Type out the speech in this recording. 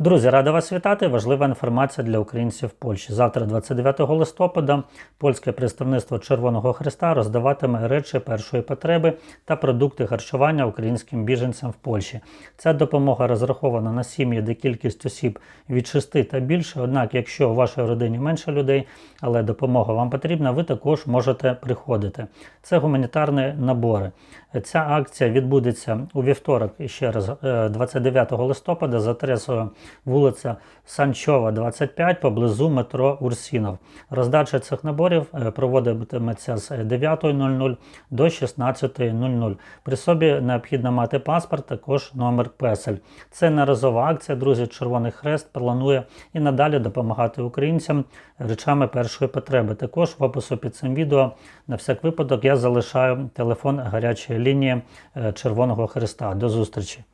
Друзі, рада вас вітати. Важлива інформація для українців в Польщі. Завтра, 29 листопада, польське представництво Червоного Христа роздаватиме речі першої потреби та продукти харчування українським біженцям в Польщі. Ця допомога розрахована на сім'ї, де кількість осіб від 6 та більше. Однак, якщо у вашій родині менше людей, але допомога вам потрібна, ви також можете приходити. Це гуманітарні набори. Ця акція відбудеться у вівторок ще раз е, 29 листопада за адресою вулиця Санчова, 25 поблизу метро Урсінов. Роздача цих наборів е, проводитиметься з 9.00 до 16.00. При собі необхідно мати паспорт, також номер песель. Це неразова акція. Друзі, Червоний Хрест планує і надалі допомагати українцям речами першої потреби. Також в опису під цим відео на всяк випадок я залишаю телефон гарячої лінії е, Червоного Хреста. До зустрічі!